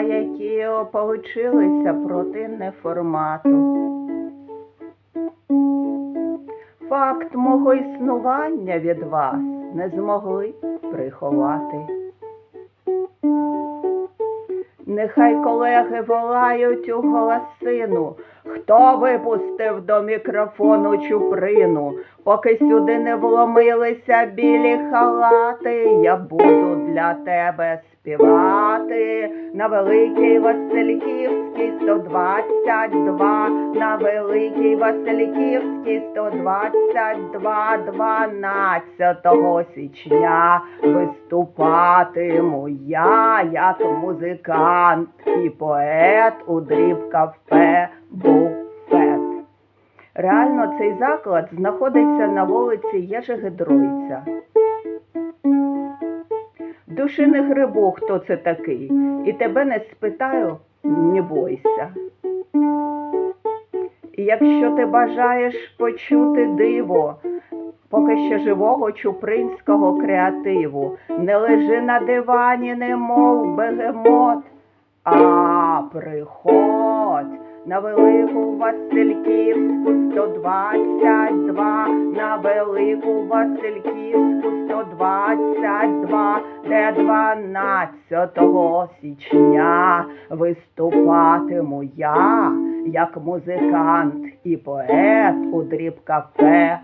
які ополучилися проти неформату. Факт мого існування від вас не змогли приховати. Нехай колеги волають у голосину, хто випустив до мікрофону чуприну, поки сюди не вломилися білі халати, я буду для тебе співати на Великій Васильківській 122, на Великій Васильківській 122, 12 січня виступатиму я як музикант і поет у дріб кафе буфет. Реально цей заклад знаходиться на вулиці Єжегедройця. Душі не грибу, хто це такий, і тебе не спитаю, не бойся. Якщо ти бажаєш почути диво, поки ще живого чупринського креативу, не лежи на дивані, немов бегемот, а приходь на велику Васильківську 122, на велику Васильківську 122, де 12 січня виступатиму я як музикант і поет у дріб кафе.